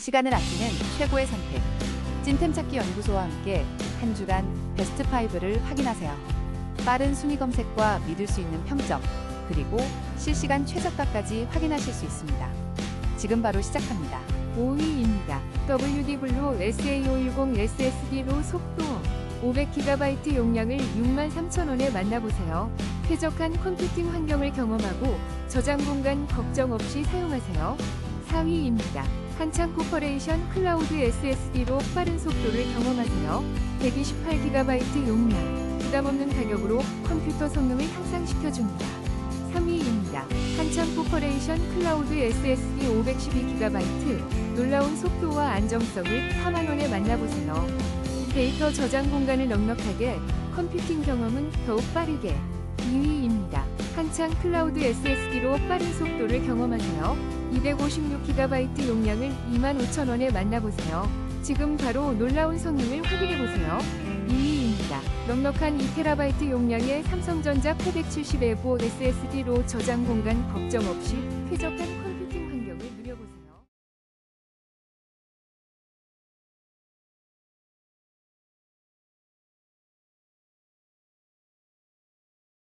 시간을 아끼는 최고의 선택. 찐템 찾기 연구소와 함께 한 주간 베스트 5를 확인하세요. 빠른 순위 검색과 믿을 수 있는 평점, 그리고 실시간 최저가까지 확인하실 수 있습니다. 지금 바로 시작합니다. 5위입니다. WD 블루 SA510 SSD로 속도 500GB 용량을 63,000원에 만나보세요. 쾌적한 컴퓨팅 환경을 경험하고 저장 공간 걱정 없이 사용하세요. 4위입니다. 한창 코퍼레이션 클라우드 SSD로 빠른 속도를 경험하세요. 128GB 용량, 부담 없는 가격으로 컴퓨터 성능을 향상시켜줍니다. 3위입니다. 한창 코퍼레이션 클라우드 SSD 512GB 놀라운 속도와 안정성을 4만원에 만나보세요. 데이터 저장 공간을 넉넉하게 컴퓨팅 경험은 더욱 빠르게 2위입니다. 한창 클라우드 SSD로 빠른 속도를 경험하세요. 256GB 용량을 25,000원에 만나보세요. 지금 바로 놀라운 성능을 확인해보세요. 2위입니다. 넉넉한 2TB 용량의 삼성전자 870 에보 SSD로 저장 공간 걱정 없이 쾌적한